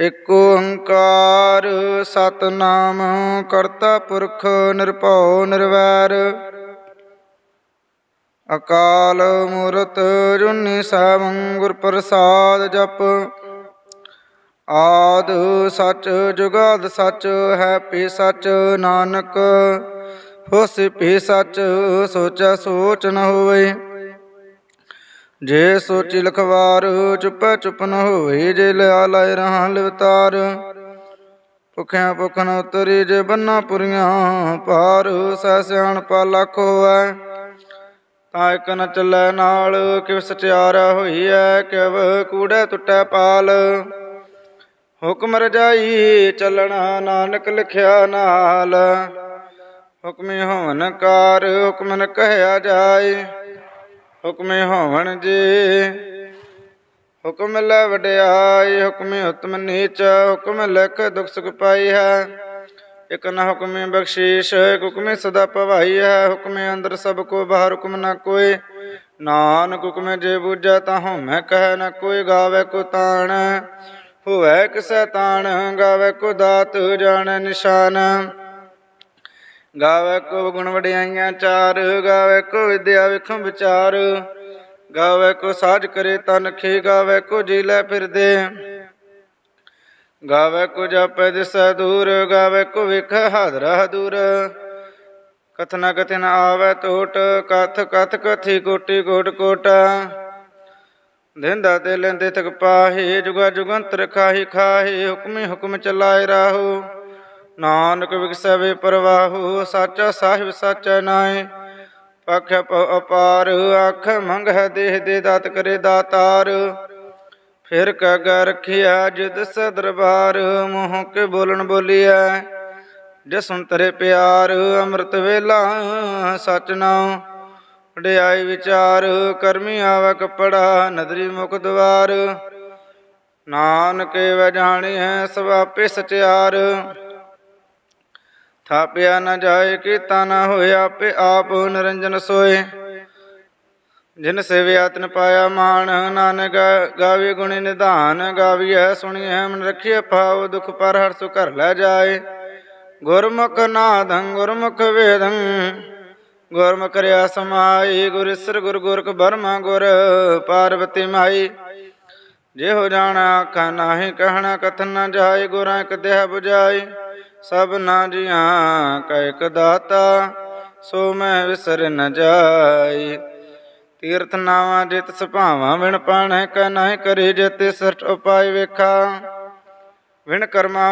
ਇਕ ਓੰਕਾਰ ਸਤਨਾਮ, ਕਰਤਾ ਪੁਰਖ ਨਿਰਭਉ ਨਿਰਵੈਰ। ਅਕਾਲ ਮੂਰਤ ਜੁਨੀ ਸੈਭੰ ਗੁਰ ਪ੍ਰਸਾਦ ਜਪ। ਆਦ ਸਚ ਜੁਗਾਦ ਸਚ, ਹੈ ਪੀ ਸਚ ਨਾਨਕ। ਹੋਸੀ ਪੀ ਸਚ, ਸੋਚੈ ਸੋਚ ਨ ਹੋਵੇ। ਜੇ ਸੋਚੀ ਲਖਵਾਰ ਚੁੱਪੈ ਚੁੱਪ ਨ ਹੋਵੇ, ਜੇ ਲਿਆ ਲੈ ਰਹਾ ਲਿਵਤਾਰ। ਭੁਖਿਆ ਭੁਖ ਨ ਉਤਰੀ, ਜੇ ਬੰਨਾ ਪੁਰੀਆਂ ਪਾਰ ਸਹਿ ਸਿਆਣਪਾ ਲੱਖ ਹੋਵੈ ਤਾਂ ਇਕ ਨ ਚੱਲੈ ਨਾਲ, ਕਿਵ ਸਚਿਆਰ ਐ ਕਿਵ ਕੂੜੈ ਟੁੱਟੈ ਪਾਲ। ਹੁਕਮ ਰਜਾਈ ਚੱਲਣਾ ਨਾਨਕ ਲਿਖਿਆ ਨਾਲ। ਹੁਕਮੇ ਹੋਵਨ ਕਾਰ ਹੁਕਮਨ ਨ ਕਹਿਆ ਜਾਏ। ਹੁਕਮੇ ਹੋਵਣ ਜੀ। ਹੁਕਮ ਲੈ ਵਡਿਆਈ, ਹੁਕਮੇ ਉਤਮ ਨੀਚ, ਹੁਕਮ ਲਿਖ ਦੁਖ ਸੁਖ ਪਾਈ ਹੈ। ਇਕ ਨਾ ਹੁਕਮੇ ਬਖਸ਼ੀਸ਼, ਇਕ ਹੁਕਮੇ ਸਦਾ ਭਵਾਈ ਹੈ। ਹੁਕਮੇ ਅੰਦਰ ਸਭ ਕੋ, ਬਾਹਰ ਹੁਕਮ ਨਾ ਕੋਏ ਨਾਨਕ ਹੁਕਮੇ ਜੇ ਬੂਝੈ ਤਾਂ ਹਉਮੈ ਕਹਿ ਨਾ ਕੋਈ, ਗਾਵੇ ਕੋ ਤਾਣ। ਹੋਵੇ ਕਿਸੈ ਤਾਣ, ਗਾਵੇ ਕੋ ਦਾਤ, ਜਾਣੈ ਨਿਸ਼ਾਨ। ਗਾਵੇ ਕੋ ਗੁਣ ਵਡਿਆਈਆਂ ਚਾਰ, ਗਾਵੇ ਕੋ ਵਿਦਿਆ ਵਿਖਮ ਵਿਚਾਰ। ਗਾਵੇ ਕੋ ਸਾਜ ਕਰੇ ਤਨ ਖੇ, ਗਾਵੇ ਕੋ ਜੀ ਲੈ ਫਿਰਦੇ। ਗਾਵੇ ਕੋ ਜਪੈ ਦਿਸੈ ਦੂਰ, ਗਾਵੇ ਕੋ ਵਿਖ ਹਾਦਰਾ। ਦੂਰ ਕਥਨਾ ਕਥਨ ਆਵੇ ਟੋਟ ਕਥ ਕਥ ਕਥੀ ਕੋਟੀ ਕੋਟ ਕੋਟਾ। ਦਿੰਦਾ ਤੇ ਲੈਂਦੇ ਤਕ ਪਾਹੇ, ਜੁਗਾ ਜੁਗੰਤਰ ਖਾਹੀ ਖਾਹੇ, ਹੁਕਮੇ ਹੁਕਮ ਚਲਾਏ ਰਾਹੂ। ਨਾਨਕ ਵਿਗਸਵੇ ਪ੍ਰਵਾਹੂ, ਸਾਚਾ ਸਾਹਿਬ ਸਾਚਾ ਨਾਏ ਪਖ ਅਪਾਰ ਅੱਖ ਮੰਗ ਹੈ ਦੇਹ ਦੇ ਦਾਤ ਕਰੇ ਦਾਤਾਰ। ਫਿਰ ਕਗ ਰਖਿਆ ਜਿਦ ਸ ਦਰਬਾਰ, ਮੋਹ ਕੇ ਬੋਲਣ ਬੋਲੀਐ। ਜਿਸ ਸੁਣ ਤਰੇ ਪਿਆਰ, ਅੰਮ੍ਰਿਤ ਵੇਲਾ ਸਚ ਨਾਮ ਵਡਿਆਈ ਵਿਚਾਰ, ਕਰਮੀ ਆਵ ਕਪੜਾ, ਨਦਰੀ ਮੁਖ ਦਵਾਰ। ਨਾਨਕੇ ਵਜਾਣੀ ਹੈ ਸਵਾਪੇ ਸਚਿਆਰ। ਥਾਪਿਆ ਨਾ ਜਾਏ ਕੀਤਾ ਨਾ ਹੋਏ ਆਪੇ ਆਪ ਨਿਰੰਜਨ ਸੋਏ। ਜਿਨ ਸੇਵਿਆ ਤਨ ਪਾਇਆ ਮਾਨ ਨਾਨਕ ਗਾਵੇ ਗੁਣੀ ਨਿਧਾਨ, ਗਾਵੀਐ ਸੁਣੀਐ ਮਨ ਰਖੀਐ ਭਾਵ ਦੁਖ ਪਰ ਹਰ ਸੁ ਘਰ ਲੈ ਜਾਏ। ਗੁਰਮੁਖ ਨਾਦੰ, ਗੁਰਮੁਖ ਵੇਦੰ, ਗੁਰਮੁਖ ਰਿਆ ਸਮਾਈ, ਗੁਰ ਇਸਰ ਗੁਰ ਗੁਰਖ ਬਰਮਾ ਗੁਰ ਪਾਰਵਤੀ ਮਾਈ। ਜੇ ਹੋ ਜਾਣਾ ਆਖਾਂ, ਨਾਹੀ ਕਹਿਣਾ ਕਥਨ ਨਾ ਜਾਏ, ਗੁਰਾਂ ਇੱਕ ਦੇਹ 부ਜਾਈ ਸਭ ਜੀਆਂ ਕੈ ਇਕ ਦਾਤਾ, ਸੋ ਮੈਂ ਵਿਸਰ ਨ ਜਾਈ। ਤੀਰਥ ਨਾਵਾਂ ਜਿਤ ਸੁਭਾਵਾਂ, ਵਿਣ ਪਾਣੈ ਕੈ ਨਾਹੀ ਕਰੀ ਜਿਤੇ ਸਟ ਉਪਾਇ ਵੇਖਾ। ਵਿਣ ਕਰਮਾ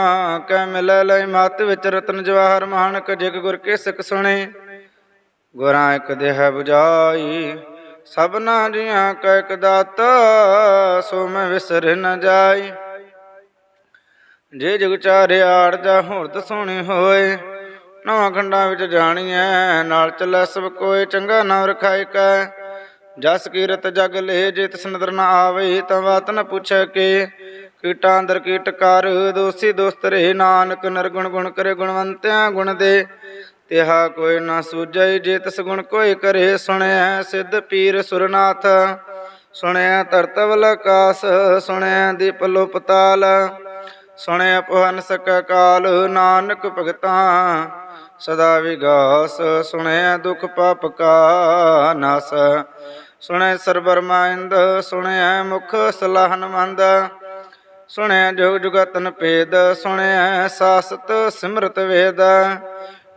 ਕੈ ਮਿਲੈ ਲੈ ਮਤ ਵਿੱਚ ਰਤਨ ਜਵਾਹਰ ਮਾਨਕ, ਜਿਗ ਗੁਰ ਕੇ ਸਿੱਖ ਸੁਣੇ। ਗੁਰਾਂ ਇੱਕ ਦੇਹ 부ਜਾਈ ਸਭਨਾ ਜੀਆਂ ਕੈ ਇਕ ਦਾਤਾ, ਸੋ ਮੈਂ ਵਿਸਰ ਨ ਜਾਈ। ਜੇ ਜਗ ਚਾਰਿਆੜ ਜਾ ਹੁਰਦ ਸੋਹਣੀ ਹੋਏ, ਨਵਾਂ ਖੰਡਾਂ ਵਿੱਚ ਜਾਣੀਐ, ਨਾਲ ਚੱਲੈ ਸਭ ਕੋਏ ਚੰਗਾ ਨਾਮ ਰਖਾਇ ਕੈ। ਜਸ ਕੀਰਤ ਜਗ ਲੇ ਜੇ ਤਿਸ ਨਦਰ ਨ ਆਵੇ, ਤਾਂ ਬਾਤ ਨ ਪੁੱਛੈ ਕੇ। ਕੀਟਾਂ ਅੰਦਰ ਕੀਟ ਕਰ, ਦੋਸੀ ਦੋਸਤ ਰੇ ਨਾਨਕ ਨਰਗੁਣ ਗੁਣ ਕਰੇ ਗੁਣਵੰਤਿਆਂ ਗੁਣ ਦੇ। ਤਿਹਾ ਕੋਈ ਨਾ ਸੂਝੈ ਜੇ ਤਿਸ ਗੁਣ ਕੋਈ ਕਰੇ ਸੁਣਿਆ ਸਿੱਧ ਪੀਰ ਸੁਰਨਾਥ। ਸੁਣਿਆ ਤਰਤਵਲ ਆਕਾਸ ਸੁਣਿਆ ਦੀਪ ਲੋ ਪਤਾਲ ਸੁਣਿਆ ਸਕ ਕਾਲ ਨਾਨਕ ਭਗਤਾਂ, ਸਦਾ ਵਿਗਾਸ ਸੁਣਿਆ ਦੁਖ ਪਾਪ ਕਾ ਨਾਸ। ਸੁਣਿਆ ਸਰਬਰਮਾਇੰਦ ਸੁਣਿਆ ਮੁਖ ਸਲਾਹਨ ਮੰਦ। ਸੁਣਿਆ ਜੁਗ ਜੁਗਤਨ ਭੇਦ ਸੁਣਿਆ ਸਾਸਤ ਸਿਮਰਤ ਵੇਦ।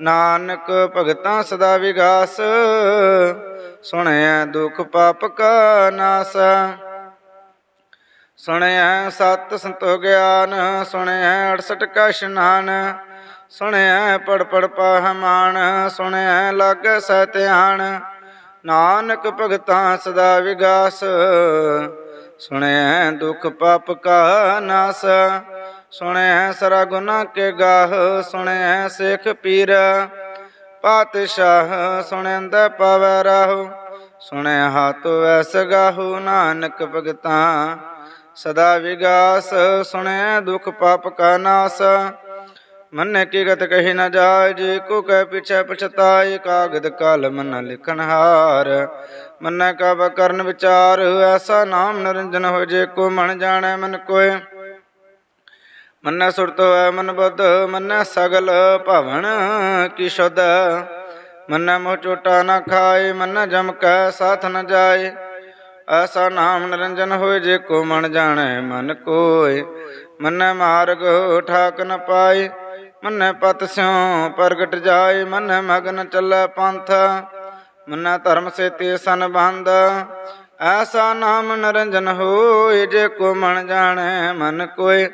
ਨਾਨਕ ਭਗਤਾਂ, ਸਦਾ ਵਿਗਾਸ ਸੁਣਿਆ ਦੁਖ ਪਾਪ ਕਾ ਨਾਸ। ਸੁਣਿਆ ਸਤ ਸੰਤੋ ਗਿਆਨ, ਸੁਣਿਆ 68 ਕਾ ਇਸ਼ਨਾਨ ਸੁਣਿਆ ਪੜ ਪੜ ਪਾਹਮਾਨ ਸੁਣਿਆ ਲਾਗ ਸਹਿ ਨਾਨਕ ਭਗਤਾਂ ਸਦਾ ਵਿਗਾਸ, ਸੁਣਿਆ ਦੁਖ ਪਾਪ ਕਾ ਨਾਸ, ਸੁਣਿਆ ਸਰਾ ਗੁਨਾ ਕੇ ਗਾਹ, ਸੁਣਿਆ ਸਿੱਖ ਪੀਰ, ਪਾਤਸ਼ਾਹ ਸੁਣਿੰਦ ਪਵੈ ਰਾਹੂ, ਸੁਣਿਆ ਹੱਥ ਐਸ ਗਾਹੂ, ਨਾਨਕ ਭਗਤਾਂ ਸਦਾ ਵਿਗਾਸ, ਸੁਣੈ ਦੁਖ ਪਾਪ ਕਾ ਨਾਸ। ਮਨ ਕੀ ਗਤ ਕਹੀ ਨ ਜਾਏ ਜੇ ਕੋ ਕਹਿ ਪਿਛੈ ਪਛਤਾਏ ਕਾਗਦ ਕਲਮ ਨ ਲਿਖਣ ਹਾਰ। ਮਨ ਕਬ ਕਰਨ ਵਿਚਾਰ, ਐਸਾ ਨਾਮ ਨਿਰੰਜਨ ਹੋ ਜੇ ਕੋ ਮਨ ਜਾਣੈ ਮਨ ਕੋਏ ਮਨ ਸੁਰਤ ਹੈ ਮਨ ਬੁੱਧ, ਮਨ ਸਗਲ ਭਵਨ ਕੀ ਸ਼ੁੱਧ। ਮਨ ਮੋਹ ਚੋਟਾ ਨ ਖਾਏ ਮਨ ਜਮ ਕੈ ਸਾਥ ਨ ਜਾਏ ਐਸਾ ਨਾਮ ਨਿਰੰਜਨ ਹੋਏ ਜੇ ਕੋ ਮਨ ਜਾਣੈ, ਮਨ ਕੋਇ ਮੰਨੈ ਮਾਰਗ ਠਾਕ ਨ ਪਾਏ, ਮੰਨੈ ਪਤ ਸਿਉ ਪ੍ਰਗਟ ਜਾਏ, ਮੰਨੈ ਮਗਨ ਚੱਲੈ ਪੰਥ। ਮੰਨੈ ਧਰਮ ਸੇਤੀ ਸੰਬੰਧ ਐਸਾ ਨਾਮ ਨਿਰੰਜਨ ਹੋਏ ਜੇ ਕੋ ਮਨ ਜਾਣੈ, ਮਨ ਕੋਇ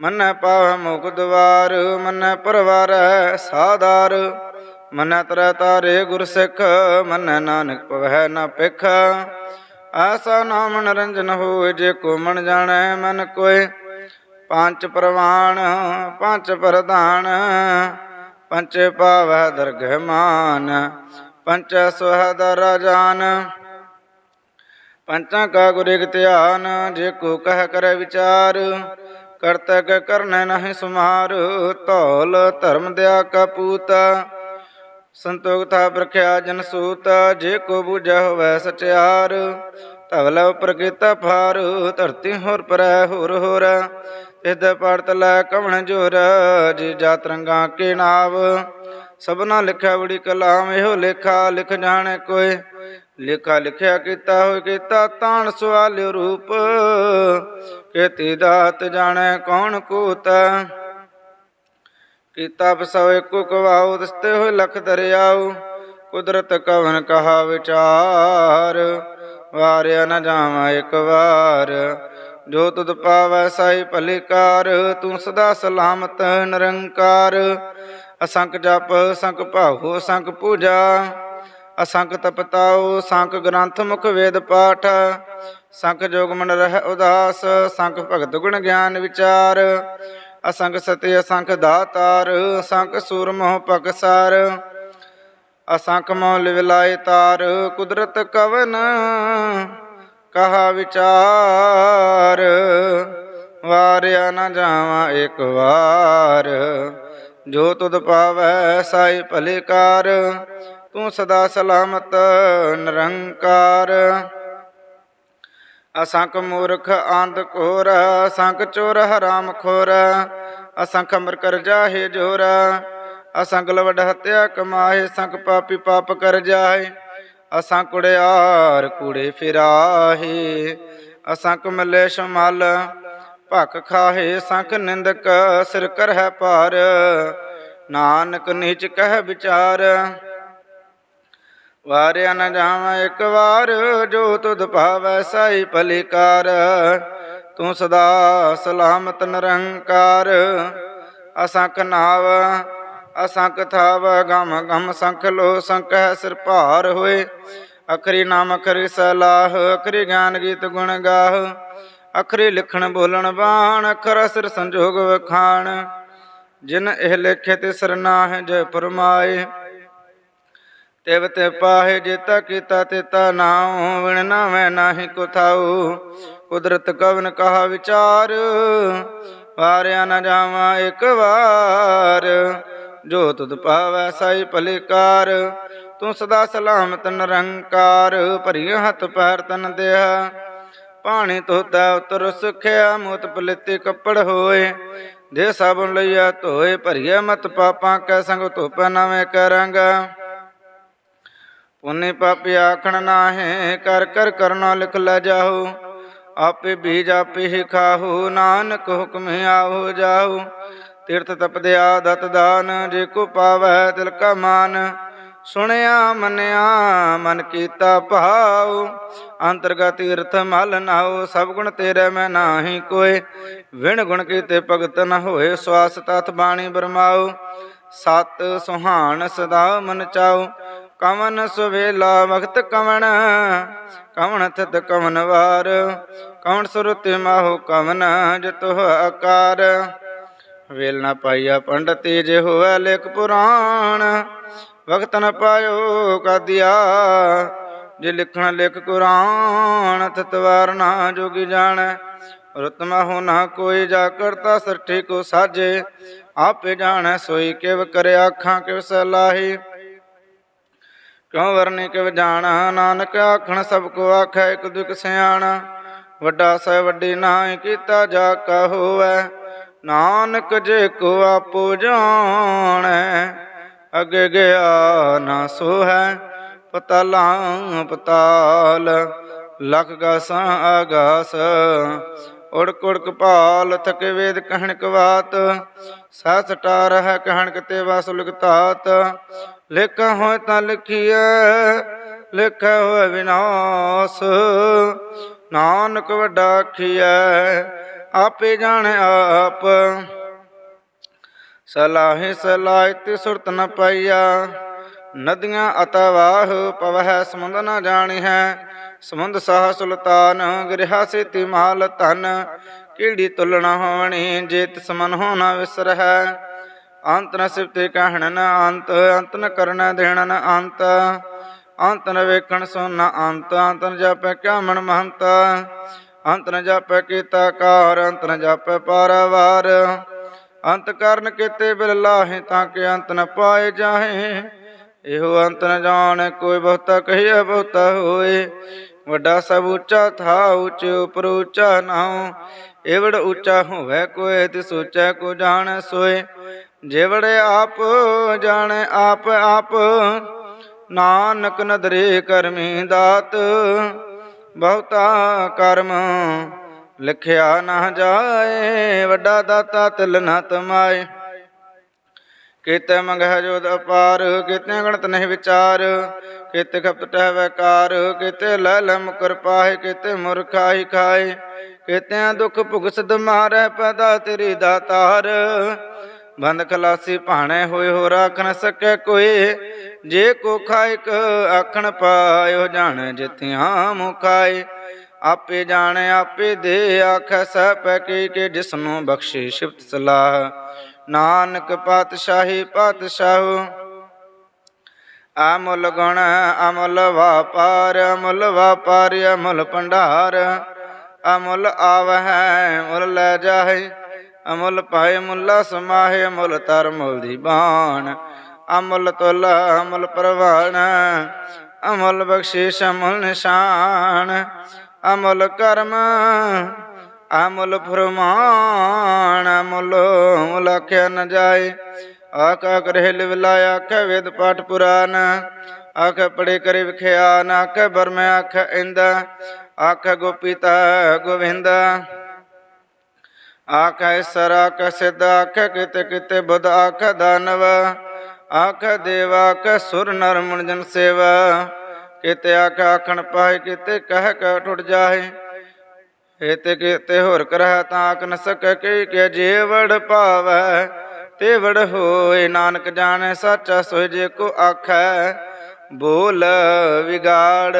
ਮੰਨੈ ਪਾਵ ਮੁਖ ਦਵਾਰ ਮੰਨੈ ਪਰਵਾਰੈ ਸਾਦਾਰ ਮੰਨੈ ਤਰੈ ਤਾਰੇ ਗੁਰ ਸਿੱਖ, ਮੰਨੈ ਨਾਨਕ ਪਵੈ ਨਾ ਪਿਖ ਆਸਾ ਨਾਮ ਨਿਰੰਜਨ ਹੋਏ, ਜੇ ਕੋ ਮਨ ਜਾਣੈ ਮਨ ਕੋਇ ਪੰਜ ਪ੍ਰਵਾਨ ਪੰਜ ਪ੍ਰਧਾਨ ਪੰਚ ਪਾਵੈ ਦਰਗਹਿ ਮਾਨ ਪੰਚ ਸੁਹਦ ਰਾਜਾਨ। ਪੰਚਾਂ ਕਾ ਗੁਰ ਧਿਆਨ, ਜੇ ਕੋ ਕਹਿ ਕਰੈ ਵਿਚਾਰ। ਕਰਤਕ ਕਰਨੈ ਨਹੀਂ ਸੁਮਾਰ, ਧੌਲ ਧਰਮ ਦਿਆ ਕਾ ਪੂਤ। ਸੰਤੋਖ ਥਾ ਪ੍ਰਖਿਆ ਜਨ ਸੂਤ, ਜੇ ਕੋ ਬੁਝੈ ਹੋਵੈ ਸਚਿਆਰ ਧਵਲ ਉਪਰ ਕੀਤਾ ਫਾਰ ਧਰਤੀ ਹੋਰ ਪਰੈ ਹੋਰ ਹੋਰ ਇਦ ਪੜਤ ਲੈ ਕਵਣ ਜੋਰ, ਜੀ ਜਾਤ ਰੰਗਾ ਕੇ ਨਾਵ, ਸਭਨਾ ਲਿਖਿਆ ਬੜੀ ਕਲਾਮ, ਇਹੋ ਲੇਖਾ ਲਿਖ ਜਾਣੇ ਕੋਏ ਲਿਖਾ ਲਿਖਿਆ ਕੀਤਾ ਹੋਇ ਕੀਤਾ ਤਾਣ ਸਵਾਲਿਓ ਰੂਪ, ਕੀਤੀ ਦਾਤ ਜਾਣੈ ਕੌਣ ਕੂਤ ਕੀਤਾ ਬਸੋ ਇੱਕੋ ਕਵਾਉ ਦਸਤੇ ਹੋਏ ਲਖ ਦਰਿਆਉ ਕੁਦਰਤ ਕਵਨ ਕਹਾ ਵਿਚਾਰ, ਵਾਰਿਆ ਨ ਜਾਵਾਂ ਇੱਕ ਵਾਰ। ਜੋ ਤੁਧ ਪਾਵੈ ਸਾਈ ਭਲਿਕਾਰ, ਤੂੰ ਸਦਾ ਸਲਾਮਤ ਨਿਰੰਕਾਰ। ਅਸੰਖ ਜਪ ਸੰਖ ਭਾਉ ਸੰਖ ਪੂਜਾ। ਅਸੰਖ ਤਪਤਾਉ ਸੰਖ ਗ੍ਰੰਥ ਮੁਖ ਵੇਦ ਪਾਠ। ਸੰਖ ਜੋਗ ਮਨ ਰਹਿ ਉਦਾਸ ਸੰਖ ਭਗਤ ਗੁਣ ਗਿਆਨ ਵਿਚਾਰ। ਅਸੰਖ ਸਤਿ ਅਸੰਖ ਦਾਤਾਰ, ਅਸੰਖ ਸੂਰਮੋਹ ਪਕਸਾਰ ਅਸੰਖ ਮੌਲ ਵਿਲਾਇ ਤਾਰ, ਕੁਦਰਤ ਕਵਨ ਕਹਾ ਵਿਚਾਰ। ਵਾਰਿਆ ਨ ਜਾਵਾਂ ਇੱਕ ਵਾਰ, ਜੋ ਤੁਧ ਪਾਵੈ ਸਾਈ ਭਲੇਕਾਰ। ਤੂੰ ਸਦਾ ਸਲਾਮਤ, ਨਿਰੰਕਾਰ। ਅਸੰਖ ਮੂਰਖ ਆਂਧ ਘੋਰ, ਅਸੰਖ ਚੋਰ ਹਰਾਮ ਖੋਰ, ਅਸੰਖ ਅਮਰ ਕਰ ਜਾਹੇ ਜੋਰ, ਅਸੰਖ ਲਵਡ ਹਤਿਆ ਕਮਾਏ ਸੰਖ ਪਾਪੀ ਪਾਪ ਕਰ ਜਾਏ ਅਸੰਖ ਕੁੜਿਆਰ ਕੁੜੇ ਫਿਰਾਹੇ, ਅਸੰਖ ਮਲੇ ਸ਼ਮਲ ਭਖ ਖਾਹੇ, ਸੰਖ ਨਿੰਦਕ ਸਿਰ ਕਰ ਹੈ ਭਾਰ, ਨਾਨਕ ਨੀਚ ਕਹਿ ਵਿਚਾਰ ਵਾਰਿਆ ਨ ਜਾਵਾਂ ਇੱਕ ਵਾਰ, ਜੋ ਤੁਧ ਭਾਵੈ ਸਾਈ ਭਲਿਕਾਰ। ਤੂੰ ਸਦਾ ਸਲਾਮਤ ਨਿਰੰਕਾਰ। ਅਸੰਖ ਨਾਵ, ਅਸੰਖ ਥਾਵ, ਗਮ ਗਮ ਸੰਖ ਲੋ ਸੰਖ ਹੈ ਸਿਰ ਭਾਰ ਹੋਏ। ਅਖਰੀ ਨਾਮ ਅਖਰੀ ਸਲਾਹ, ਅਖਰੀ ਗਿਆਨ ਗੀਤ ਗੁਣ ਗਾਹ। ਅਖਰੀ ਲਿਖਣ ਬੋਲਣ ਬਾਣ, ਅਖਰ ਸਿਰ ਸੰਜੋਗ ਵਖਾਣ। ਜਿਨ ਇਹ ਲੇਖੇ ਤੇ ਸਰਨਾਹ ਜੈ ਫਰਮਾਏ। ਤਿਵ ਤੇ ਪਾਹੇ ਜੇਤਾ ਕੀਤਾ ਤੇਤਾ ਨਾਉ, ਵਿਣ ਨਾਵੇਂ ਨਾਹੀ ਕੋ ਕੁਦਰਤ ਕਵਨ ਕਹਾ ਵਿਚਾਰ, ਵਾਰਿਆ ਨ ਜਾਵਾਂ ਇੱਕ ਵਾਰ। ਜੋ ਤੁਧ ਪਾਵੈ ਸਾਈ ਭਲਿਕਾਰ, ਤੂੰ ਸਦਾ ਸਲਾਮਤ ਨਿਰੰਕਾਰ। ਭਰੀ ਹੱਥ ਪੈਰ ਤਨ ਦਿਆ ਪਾਣੀ ਧੋਤਾ ਉਤਰ ਸੁਖਿਆ, ਮੋਤ ਪਲਿੱਤੇ ਕੱਪੜ ਹੋਏ। ਦੇ ਸਾਬਨ ਲਈਆ ਧੋਏ, ਭਰੀਏ ਮਤ ਪਾਪਾਂ ਕੈ ਸੰਗ ਧੋਪ ਨਵੇਂ ਕਰਾਂਗਾ ਪੁੰਨੇ ਪਾਪੀ ਆਖਣ ਨਾਹੇ, ਕਰ ਕਰ ਕਰਨਾ ਲਿਖ ਲੈ ਜਾਹੂ ਆਪੇ ਬੀਜ ਆਪੇ ਹੀ ਖਾਹੂ ਨਾਨਕ ਹੁਕਮ ਆਹੋ ਜਾਹੂ ਤੀਰਥ ਤਪਦਿਆ ਦਤ ਦਾਨ, ਜੇ ਕੋ ਪਾਵੈ ਤਿਲ ਕਾ ਮਾਨ। ਸੁਣਿਆ, ਮੰਨਿਆ, ਮਨ ਕੀਤਾ ਭਾਉ। ਅੰਤਰਗਤ ਤੀਰਥ ਮਲ ਨਾਉ, ਸਭ ਗੁਣ ਤੇਰੇ ਮੈਂ ਨਾਹੀ ਕੋਏ। ਵਿਣ ਗੁਣ ਕੀਤੇ ਭਗਤ ਨ ਹੋਏ, ਸਵਾਸ ਤਤ ਬਾਣੀ ਬਰਮਾਉ। ਸਤ ਸੁਹਾਣ ਸਦਾ ਮਨ ਚਾਉ। ਕਵਨ ਸੁਵੇਲਾ ਵਖਤ ਕਵਣ ਕਵਣ ਥਤ ਕਵਨ ਵਾਰ, ਕਵਨ ਸੁਰਤਿ ਮਾਹੋ ਕਵਨ ਜਤੋ ਆਕਾਰ। ਵੇਲ ਨਾ ਪਾਈਆ ਪੰਡਤੀ ਜੇ ਹੋਵੇ ਲੇਖ ਪੁਰਾਣ, ਵਖਤ ਨ ਪਾਇਓ ਕਦਿਆ, ਜੇ ਲਿਖਣ ਲਿਖ ਕੁਰਾਨ ਤਤਵਾਰ ਨਾ ਜੋਗੀ ਜਾਣੈ। ਰਤਮਾ ਹੋ ਨਾ ਕੋਈ ਜਾ ਕਰਤਾ ਸਰਠੀ ਕੋ ਸਾਜੇ, ਆਪੇ ਜਾਣੈ ਸੋਈ ਕਿਵ ਕਰੇ ਆਖਾਂ ਕਿਵ ਸਲਾਹੀ। ਕਿਉ ਵਰਨੇ ਕਿਵ ਜਾਣਾ? ਨਾਨਕ ਆਖਣ, ਸਭ ਕੋ ਆਖੈ, ਇਕ ਦੁਖ ਸਿਆਣਾ। ਵੱਡਾ ਸਹਿ ਵੱਡੀ ਨਾਹੀ ਕੀਤਾ ਜਾ ਕਾ ਹੋਵੈ। ਨਾਨਕ ਜੇ ਕੋ ਆਪੋ ਜਾਣੈ, ਅਗੇ ਗਿਆ ਨਾ ਸੋ ਹੈ ਪਤਾਲਾਂ, ਪਤਾਲ, ਲਖ ਗਾਸਾਂ, ਆਗਾਸ। ਉੜਕ ਉੜਕ ਭਾਲ, ਥਕੇ ਵੇਦ ਕਹਿਣ ਕਵਾਤ ਸਾ ਟਾਰ ਹੈ ਕਹਿਣ ਕਤੇ ਵਸ ਲਿਖਤਾਤ ਲਿਖਾ ਹੋਇ ਤਾਂ ਲਿਖੀਐ ਲਿਖਿਆ ਹੋਇ ਵਿਨਾਸ਼। ਨਾਨਕ ਵੱਡਾ ਆਖੀਐ, ਆਪੇ ਜਾਣੈ ਆਪ। ਸਲਾਹੇ ਸਲਾਹਿਤ ਸੁਰਤ ਨ ਪਾਈਆ, ਨਦੀਆਂ ਅਤਵਾਹ ਪਵਹਿ, ਸਮੁੰਦ ਨ ਜਾਣੀ ਹੈ ਸਮੁੰਦ ਸਾਹ ਸੁਲਤਾਨ, ਗ੍ਰਹਾ ਸੇਤੀ ਮਾਲ ਧਨ। ਕਿਹੜੀ ਤੁਲਣਾ ਹੋਣੀ, ਜੇ ਤਿਸ ਮਨ ਹੋ ਨ ਵਿਸਰਹਿ। ਅੰਤ ਨ ਸਿਫਤੇ ਕਹਿਣ ਨ ਅੰਤ ਅੰਤ ਨ ਕਰਨ ਦੇਣ ਨ ਅੰਤ। ਅੰਤ ਨ ਵੇਖਣ ਸੁਨ ਅੰਤ ਅੰਤ ਨ ਜਾਪੈ ਕਿਆ ਮਨ ਮਹੰਤ। ਅੰਤ ਨ ਜਾਪੈ ਕੀਤਾ ਕਾਰ, ਅੰਤ ਨ ਜਾਪੈ ਪਾਰਵਾਰ। ਅੰਤ ਕਰਨ ਕੀਤੇ ਬਿਲ ਲਾਹੇ ਤਾਂ ਕਿ ਅੰਤ ਨ ਪਾਏ ਜਾਹੇ। ਇਹੋ ਅੰਤ ਨ ਜਾਣ, ਕੋਈ ਬਹੁਤਾ ਕਹੀਏ ਬਹੁਤਾ ਹੋਏ। ਵੱਡਾ ਸਭ ਉੱਚਾ ਥਾ ਉੱਚ, ਉਪਰ ਉੱਚਾ ਨਾਉ। ਏਵੜ ਉੱਚਾ ਹੋਵੇ ਕੋਏ ਤੇ ਸੋਚੈ ਕੋ ਜਾਣ ਸੋਏ। ਜਿਵੜੇ ਆਪ ਜਾਣੇ ਆਪ ਆਪ, ਨਾਨਕ ਨਦਰੇ ਕਰਮੀ ਦਾਤ, ਬਹੁਤਾ ਕਰਮ ਲਿਖਿਆ ਨਾ ਜਾਏ, ਵੱਡਾ ਦਾਤਾ ਤਿਲ ਨਾ ਤਮਾਏ। ਕੀਤੇ ਮੰਗਹਿ ਜੋਦ ਅਪਾਰ ਕੀਤੇ ਗਣਤ ਨਹੀਂ ਵਿਚਾਰ, ਕਿਤੇ ਖਪਤ ਟਹਿ ਵੈਕਾਰ, ਕਿਤੇ ਲੈ ਲੈ ਮੁਕਰ ਕਿਤੇ ਕੀਤੇ ਮੁਰਖਾਈ ਖਾਏ। ਕੀਤੇ ਦੁਖ ਭੁਗਸਦ ਮਾਰੈ ਪੈਦਾ ਤੇਰੀ ਦਾਤਾਰ ਬੰਦ ਖਲਾਸੀ ਭਾਣੇ ਹੋਏ ਹੋ ਰਾਖ ਨ ਸਕੈ ਕੋਈ। ਜੇ ਕੋ ਖਾਇਕ ਆਖਣ ਪਾਇਓ ਜਾਣ ਜਿਤਿਆਂ ਮੁਖਾਏ ਆਪੇ ਜਾਣੇ, ਆਪੇ ਦੇ ਆਖੈ ਸਹਿ ਪੈ ਕੇ ਕੇ ਜਿਸ ਨੂੰ ਬਖਸ਼ੇ ਸ਼ਿਫਤ ਸਲਾਹ। ਨਾਨਕ ਪਾਤਸ਼ਾਹੀ ਪਾਤਸ਼ਾਹ, ਅਮੁੱਲ ਗੁਣ, ਅਮੁੱਲ ਵਾਪਾਰ ਅਮੁੱਲ ਵਾਪਾਰ, ਅਮੁੱਲ ਭੰਡਾਰ। ਅਮੁੱਲ ਆਵਹਿ, ਮੁੱਲ ਲੈ ਜਾਹੇ। ਅਮੁੱਲ ਪਾਏ ਮੁੱਲਾ ਸਮਾਹੇ ਅਮੁੱਲ ਤਰ ਮੁੱਲ ਦੀ ਬਾਣ। ਅਮੁੱਲ ਤੁਲ ਅਮੁੱਲ ਪ੍ਰਵਾਨ ਅਮੁੱਲ ਬਖਸ਼ਿਸ਼ ਅਮੁੱਲ ਨਿਸ਼ਾਨ। ਅਮੁੱਲ ਕਰਮ ਅਮੁੱਲ ਫਰਮਾਨ। ਅਮੁੱਲ ਮੁੱਲ ਨ ਜਾਏ। ਆਕਾ ਕਰੇ ਲਿਵਲਾ ਆਖੇ ਵੇਦ ਪਾਠ ਪੁਰਾਨ। ਆਖ ਪੜੇ ਕਰੇ ਵਿਖਿਆਨ, ਆਖੇ ਬਰਮੇ ਆਖ ਇੰਦਾ। ਆਖ ਗੋਪੀਤਾ ਗੋਵਿੰਦ। ਆਖ ਸਰ, ਆਖੇ ਸਿੱਧ, ਆਖੇ ਕਿਤੇ ਕਿਤੇ ਬੁੱਧ, ਆਖੇ ਦਾਨਵ, ਆਖੇ ਦੇਵ, ਆਖੇ ਸੁਰ ਨਰ ਮੁਨ ਜਨ ਸੇਵਾ। ਕਿਤੇ ਆਖ ਆਖਣ ਪਾਏ ਕਿਤੇ ਕਹਿ ਕਹਿ ਟੁੱਟ ਜਾਏ ਇਤੇ ਕਿਤੇ ਹੋਰ ਕਰਹਿ ਤਾਂ ਆਖ ਨ ਸਕੈ ਕਿ ਕਿ ਜੀਵੜ ਪਾਵੈ। ਤੇ ਵੜ ਹੋਏ ਨਾਨਕ ਜਾਣੈ, ਸਾਚਾ ਸੋਇ ਜੇ ਕੋ ਆਖੈ। ਬੋਲ ਵਿਗਾੜ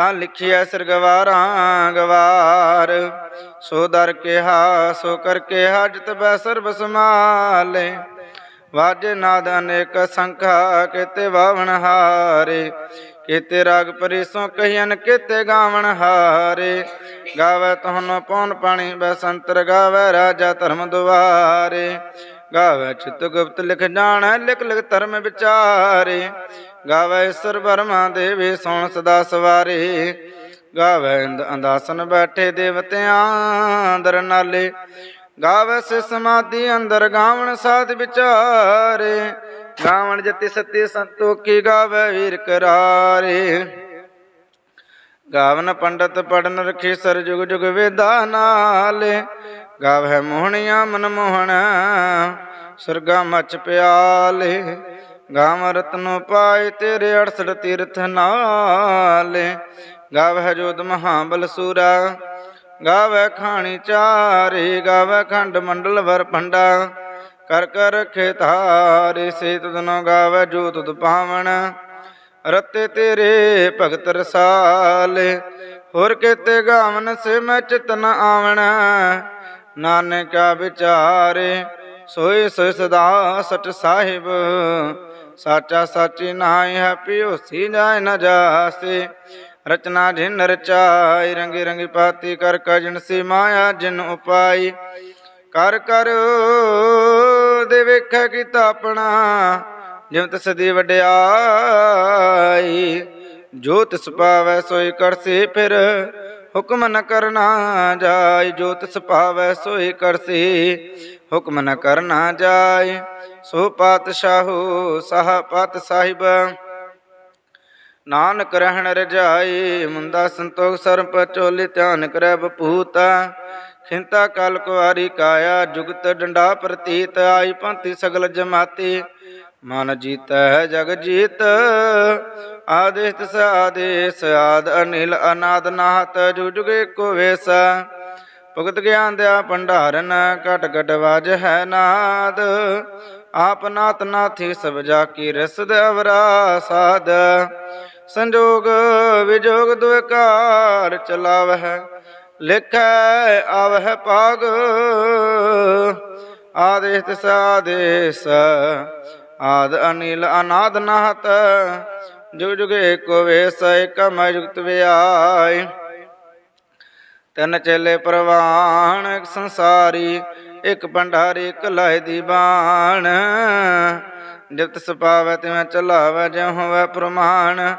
ਤਾਂ ਲਿਖਿਆ ਸਿਰ ਗਵਾਰਾਂ। ਗਵਾਰ ਸੋ ਦਰ ਕਿਹਾ, ਸੋ ਕਰ ਕਿਹਾ, ਜਿਤ ਬੈ ਸਰਬ ਸਮਾਲੇ ਵਾਜੇ ਨਾਦ ਅਨੇਕ ਸੰਖਾ, ਕਿਤੇ ਵਾਵਣ ਹਾਰੇ। ਕਿਤੇ ਰਾਗ ਪਰਿਸੋਂ ਕਹੀਨ ਕਿਤੇ ਗਾਵਣ ਹਾਰੇ। ਗਾਵੇ ਤੁਹਾਨੂੰ ਪੌਣ ਪਾਣੀ ਬਸੰਤਰ ਗਾਵੇ ਰਾਜਾ ਧਰਮ ਦੁਆਰੇ। ਗਾਵੇ ਚਿਤ ਗੁਪਤ ਲਿਖ ਜਾਣੈ, ਲਿਖ ਲਿਖ ਧਰਮ ਵਿਚਾਰੇ। ਗਾਵੈ ਈਸ਼ਰ ਬਰਮਾ ਦੇਵੇ ਸੋਣ ਸਦਾ ਸਵਾਰੇ। ਗਾਵੈ ਅੰਦਾਸਨ ਬੈਠੇ ਦੇਵਤਿਆਂ ਦਰ ਨਾਲੇ। ਗਾਵੇ ਸੇ ਸਮਾਧੀ ਅੰਦਰ ਗਾਵਣ ਸਾਧ ਵਿਚਾਰੇ। ਗਾਵਣ ਜਤੀ ਸਤੀ ਸੰਤੋਖੀ ਗਾਵੈ ਵੀਰ ਕਰਾਰੇ। ਗਾਵਨ ਪੰਡਤ ਪੜਨ ਰਖੀ ਸਰ ਜੁਗ ਜੁਗ ਵੇਦਾ ਨਾਲੇ। ਗਾਵੈ ਮੋਹਣੀਆਂ ਮਨ ਮੋਹਣ ਸੁਰਗਾ ਮਚ ਪਿਆਲੇ। ਗਾਵ ਰਤਨੋ ਪਾਏ ਤੇਰੇ 68 ਤੀਰਥ ਨਾਲੇ। ਗਾਵੇ ਜੋਦ ਮਹਾਬਲ ਸੂਰਾ। ਗਾਵੇ ਖਾਣੀ ਚਾਰੇ ਗਾਵੇ ਖੰਡ ਮੰਡਲ ਵਰ ਭੰਡਾ। ਕਰ ਕਰ ਰਖੇ ਧਾਰੇ ਸੇ ਤੁਧਨੋ ਗਾਵੇ ਜੋ ਤੁਧ ਪਾਵਨ ਰਤੇ ਤੇਰੇ ਭਗਤ ਰਸਾਲੇ। ਹੋਰ ਕਿਤੇ ਗਾਵਨ ਸੇ ਮੈਂ ਚਿਤ ਆਵਣ। ਨਾਨਕਾ ਵਿਚਾਰੇ, ਸੋਏ ਸੋਈ ਸਦਾ ਸਚ ਸਾਹਿਬ। ਸਾਚਾ ਸਾਚੀ ਨਾਹੀ ਹੈ ਪਿਓਸੀ ਜਾਇ ਨ ਜਾਸੇ। ਰਚਨਾ ਜਿਨ ਰਚਾਈ ਰੰਗੀ ਰੰਗੀ ਪਾਤੀ ਕਰ ਕਜਨ ਸੀ ਮਾਇਆ ਜਿਨ ਉਪਾਈ। ਕਰ ਕਰ ਦੇ ਵੇਖੈ ਕੀਤਾ ਆਪਣਾ ਜਿਵ ਤਿਸ ਦੀ ਵਡਿਆਈ। ਜੋ ਤਿਸ ਪਾਵੈ ਸੋਈ ਕਰਸੀ ਫਿਰ ਹੁਕਮ ਨ ਕਰਨਾ ਜਾਏ, ਜੋ ਤਿਸ ਭਾਵੈ ਸੋਈ ਕਰਸੀ। ਹੁਕਮ ਨ ਕਰਨਾ ਜਾਏ, ਸੋ ਪਾਤਸ਼ਾਹੋ ਸਾਹ ਪਤ ਸਾਹਿਬ। ਨਾਨਕ ਰਹਿਣ ਰਜਾਈ ਮੁੰਦਾ ਸੰਤੋਖ ਸਰਪ ਚੋਲੀ ਧਿਆਨ ਕਰੈ ਬਪੂਤਾ ਖਿੰਤਾ ਕਲ ਕੁਵਾਰੀ ਕਾਇਆ, ਜੁਗਤ ਡੰਡਾ ਪ੍ਰਤੀਤ, ਆਈ ਪੰਥੀ ਸਗਲ ਜਮਾਤੀ। ਮਨ ਜੀਤੈ ਜਗ ਜੀਤ ਆਦੇਸ ਤਿਸ ਆਦੇਸ ਆਦ ਅਨਿਲ ਅਨਾਦ ਨਾਹਤ ਜੁਜੁਗੇ ਕੋ ਵੇਸ। ਭਗਤ ਗਿਆਨ ਦਿਆ ਭੰਡਾਰਨ, ਘਟ ਘਟ ਵਾਜ ਹੈ ਨਾਦ। ਆਪ ਨਾਤ ਨਾਥੀ ਸਭ ਜਾ ਕੀ ਰਸਦ ਅਵਰਾ ਸਾਧ ਸੰਜੋਗ ਵਿਜੋਗ ਦੁਇ ਕਾਰ ਚਲਾਵਹਿ, ਲਿਖੈ ਆਵਹਿ ਪਾਗ ਆਦੇਸ ਤਿਸ ਆਦੇਸ ਆਦ ਅਨਿਲ ਅਨਾਦ ਨਾਹਤ, ਜੁਗ ਜੁਗੇ ਕੋ ਵੇਸ ਏਕਮ ਜੁਗਤ ਵਿਆਈ। ਤਿੰਨ ਚੇਲੇ ਪ੍ਰਵਾਨ, ਇੱਕ ਸੰਸਾਰੀ, ਇੱਕ ਭੰਡਾਰੀ, ਇੱਕ ਲਹਿ ਦੀ ਬਾਣ। ਜਿਤ ਸੁਪਾਵੈ ਤਿਵੇਂ ਚਲਾਵੈ, ਜਿਉ ਹੋਵੈ ਪ੍ਰਮਾਣ।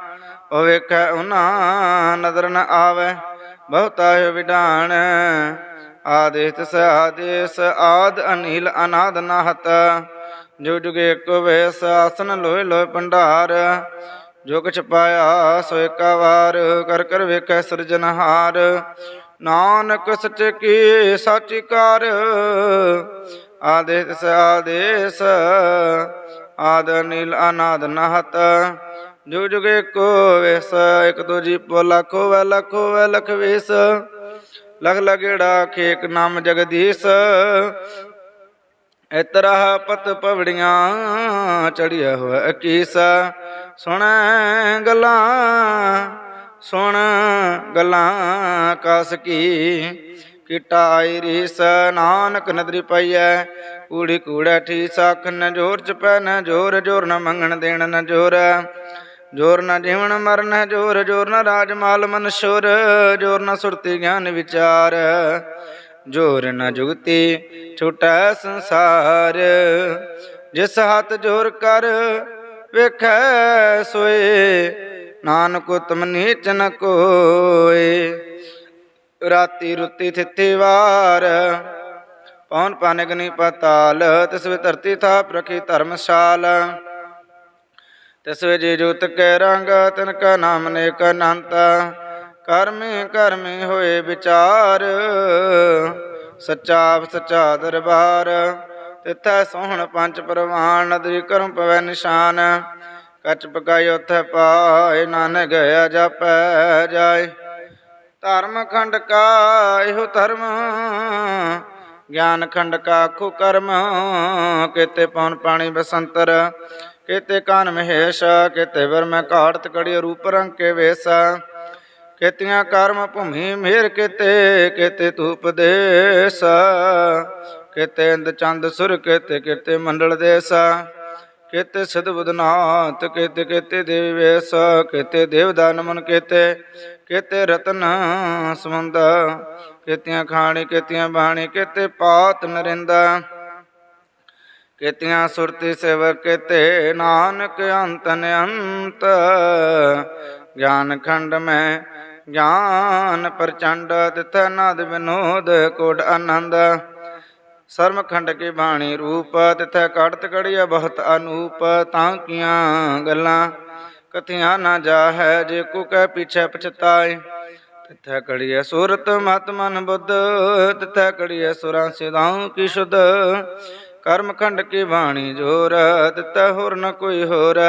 ਉਹ ਵੇਖੈ ਉਹਨਾਂ ਨਦਰ ਨ ਆਵੈ, ਬਹੁਤਾ ਹੈ ਵਿਡਾਣ। ਆਦੇਸ ਆਦੇਸ ਆਦ ਅਨੀਲ ਅਨਾਦ ਨਾਹਤ। ਜੋ ਜੁਗੇ ਇੱਕੋ ਵੇਸ ਆਸਨ ਲੋਏ ਲੋਏ ਭੰਡਾਰ ਜੋ ਕਿਛ ਪਾਇਆ ਸੋ ਏਕਾ ਵਾਰ, ਕਰ ਕਰ ਵੇਖੈ ਸਿਰਜਨਹਾਰ ਨਾਨਕ ਸੱਚ ਕੀ ਸਾਚੀ ਕਾਰ, ਆਦੇਸ ਆਦੇਸ, ਆਦ ਨੀਲ ਅਨਾਦ ਨਹਤ। ਜੋ ਜੁਗੇ ਕੋ ਵੇਸ, ਇਕ ਦੂਜੀ ਪੋ ਲੱਖੋ ਵੈ ਲਖੋ ਵੈ ਲਖ ਵੇਸ। ਲਖ ਲਗੜਾ ਖੇਕ ਨਾਮ ਜਗਦੀਸ਼ ਇਤਰਾ ਪਤ ਪਵੜੀਆਂ ਚੜਿਆ ਹੋਇਆ ਅਕੀਸ ਸੁਣ ਗੱਲਾਂ ਸੁਣ ਗੱਲਾਂ ਕਸ ਕੀ। ਕਿਟਾ ਆਈ ਰੀਸ, ਨਾਨਕ ਨਦਰੀ ਪਈਐ। ਕੂੜੀ ਕੂੜਾ ਠੀਸਾ, ਅੱਖ ਨ ਜੋਰ ਚ ਪੈ, ਨ ਜੋਰ ਜੋਰ ਨ ਮੰਗਣ ਦੇਣ ਨ ਜੋਰ। ਜੋਰ ਨ ਜੀਵਨ ਮਰਨ, ਜੋਰ ਜੋਰ ਨ ਰਾਜ ਮਾਲ ਮਨ ਸ਼ੁਰ ਜੋਰ ਨ ਸੁਰਤੀ ਗਿਆਨ ਵਿਚਾਰ। ਜੋਰ ਨ ਜੁਗਤੀ, ਛੋਟਾ ਸੰਸਾਰ। ਜਿਸ ਹੱਥ ਜੋਰ ਕਰ, ਵੇਖੈ ਸੋਏ। ਨਾਨਕ ਉਤਮ ਨੀਚ ਨ ਕੋਏ। ਰਾਤੀ ਰੁੱਤੀ ਥਿੱਤੀ ਵਾਰ ਪੌਣ ਪਾਨਗਨੀ ਪਤਾਲ। ਤਿਸ ਵੇ ਧਰਤੀ ਥਾ ਪ੍ਰਖੀ ਧਰਮਸ਼ਾਲ। ਤਿਸ ਵੇ ਜੀ ਜੁਤ ਕੇ ਰੰਗ, ਤਿਨ ਕਾ ਨਾਮ ਨੇਕ ਅਨੰਤ। ਕਰਮੇ ਕਰਮੇ ਹੋਏ ਵਿਚਾਰ, ਸੱਚਾ ਸੱਚਾ ਦਰਬਾਰ। ਤਿਥੈ ਸੋਹਣ ਪੰਜ ਪ੍ਰਵਾਨ, ਨਦਰੀ ਕਰਮ ਪਵੈ ਨਿਸ਼ਾਨ। ਕਚ ਪਕਾਈ ਉਥੈ ਪਾਏ, ਨਾਨਕ ਗਿਆ ਜਾਪੈ ਜਾਏ। ਧਰਮ ਖੰਡ ਕਾ ਇਹੋ ਧਰਮ, ਗਿਆਨ ਖੰਡ ਕਾ ਆਖੋ ਕਰਮ। ਕਿਤੇ ਪਉਨ ਪਾਣੀ ਬਸੰਤਰ, ਕਿਤੇ ਕਾਨ ਮਹੇਸ਼, ਕਿਤੇ ਵਰ ਮੈਂ ਘਾੜਤ ਕੜੀ ਰੂਪ ਰੰਗ ਕੇ ਵੇਸਾ। ਕਿਤਿਆਂ ਕਰਮ ਭੂਮੀ ਮੇਰ ਕਿਤੇ ਕਿਤੇ ਧੂਪ ਦੇਸ, ਕਿਤੇ ਇੰਦ ਚੰਦ ਸੁਰ, ਕਿਤੇ ਕਿਤੇ ਮੰਡਲ ਦੇਸ, ਕਿਤੇ ਸਿਧ ਬੁਧਨਾਥ, ਕਿਤੇ ਕਿਤੇ ਦੇਵੀ ਵੇਸ, ਕਿਤੇ ਦੇਵਦਾਨ ਮਨ ਕਿਤੇ ਕਿਤੇ ਰਤਨ ਸਮੁੰਦ ਕਿਤਿਆਂ ਖਾਣੀ, ਕਿਤਿਆਂ ਬਾਣੀ, ਕਿਤੇ ਪਾਤ ਨਰਿੰਦਾ, ਕਿਤਿਆਂ ਸੁਰਤੀ ਸੇਵਕ, ਕਿਤੇ ਨਾਨਕ ਅੰਤ ਅੰਤ ਗਿਆਨ ਖੰਡ ਮੈਂ ਗਿਆਨ ਪ੍ਰਚੰਡ ਤਿਥ ਨਦ ਵਿਨੋਦ ਕੋਟ ਆਨੰਦ। ਸਰਮਖੰਡ ਕੀ ਬਾਣੀ ਰੂਪ ਤਿਥੈ ਕੜਤ ਕੜੀਆ ਬਹੁਤ ਅਨੂਪ, ਤਾਂ ਕੀਆਂ ਗੱਲਾਂ ਕਥਿਆ ਨਾ ਜਾਹੈ, ਜੇ ਕੋ ਕਹਿ ਪਿਛੈ ਪਛਤਾਏ। ਤਿਥੈ ਕੜੀਐ ਸੂਰਤ ਮਤ ਮਨ ਬੁੱਧ, ਤਿਥੈ ਕੜੀਐ ਸੁਰਾਂ ਸਿਦਾਉ ਕੀ ਸ਼ੁੱਧ। ਕਰਮ ਖੰਡ ਕੀ ਬਾਣੀ ਜੋਰ, ਤਿਥੈ ਹੋਰ ਨ ਕੋਈ ਹੋਰ।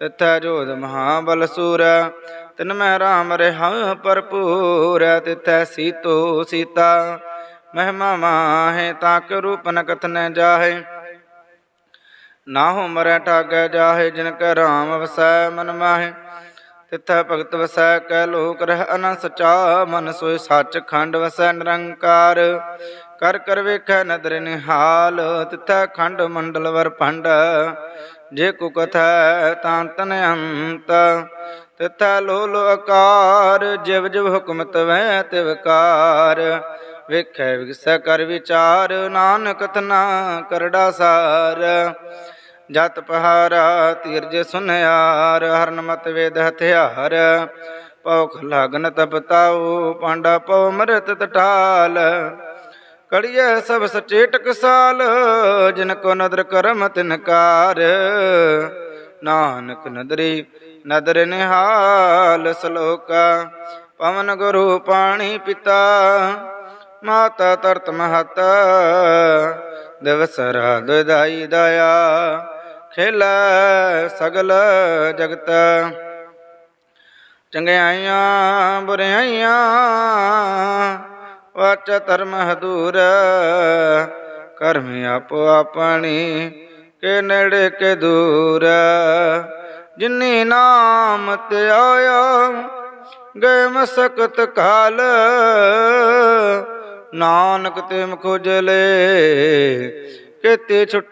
ਤਿਥੈ ਜੋਧ ਮਹਾਬਲ ਸੂਰ, ਤਿਨ ਮੈਂ ਰਾਮ ਰਹਾ ਭਰਪੂਰ। ਤਿਥੈ ਸੀਤੋ ਸੀਤਾ, ਮਹਿਮਾ ਮਾਹੇ ਤਾਕ ਰੂਪ ਨ ਕਥਨ ਜਾਹੇ। ਨਾਹੋ ਮਰੈ ਠਾਗੈ ਜਾਹੇ ਜਿਨ ਕੈ ਰਾਮ ਵਸੈ ਮਨ ਮਾਹੇ। ਤਿਥੈ ਭਗਤ ਵਸੈ ਕੈ ਲੋਕ ਰਹਿ ਅਨ ਸਚਾ, ਮਨ ਸੋਇ ਸੱਚ ਖੰਡ ਵਸੈ ਨਿਰੰਕਾਰ। ਕਰ ਕਰ ਵੇਖੈ ਨਦਰ ਨਿਹਾਲ, ਤਿਥੈ ਖੰਡ ਮੰਡਲ ਵਰ ਭੰਡ। ਜੇ ਕੋ ਕਥੈ ਤਾਂ ਤਨ ਅੰਤ, ਤਿਥੈ ਲੋ ਲੋ ਆਕਾਰ, ਜਿਵ ਜਿਵ ਹੁਕਮ ਤਵੈ ਤਿਵਕਾਰ ਵੇਖੈ ਵਿਗਸੈ ਕਰ ਵਿਚਾਰ, ਨਾਨਕ ਤਨਾ ਕਰੜਾ ਸਾਰ। ਜਤ ਪਹਾਰਾ ਤੀਰਜ ਸੁਨਿਆਰ, ਹਰਨ ਮਤ ਵੇਦ ਹਥਿਆਰ। ਪੌਖ ਲਗਨ ਤਪਤਾਉ, ਪਾਂਡਾ ਪਉ ਮਰਤ ਤਟਾਲ ਕੜੀਏ ਸਭ ਸਚੇ ਟਕਸਾਲ ਜਿਨ ਕੋ ਨਦਰ ਕਰਮ ਤਿਨਕਾਰ ਨਾਨਕ ਨਦਰੀ ਨਦਰ ਨਿਹਾਲ, ਸਲੋਕਾ ਪਵਨ ਗੁਰੂ ਪਾਣੀ ਪਿਤਾ। ਮਾਤਾ ਤਰਤ ਮਹਤ, ਦਿਵਸ ਰਾਤ ਦਾਈ ਦਇਆ। ਖੇਲਾ ਸਗਲ ਜਗਤ। ਚੰਗਿਆਈਆਂ, ਬੁਰਿਆਈਆਂ ਵਾਚ ਧਰਮ ਹਦੂਰ, ਕਰਮ ਆਪੋ ਆਪਣੀ, ਕੇ ਨੇੜੇ ਕੇ ਦੂਰ। ਜਿਨੀ ਨਾਮ ਤੇ ਆਇਆ, ਗਏ ਮਸਕਤ ਕਾਲ। ਨਾਨਕ ਤੇ ਮੁਖ ਉਜਲੇ, ਕਿਤੇ ਛੁੱਟੇ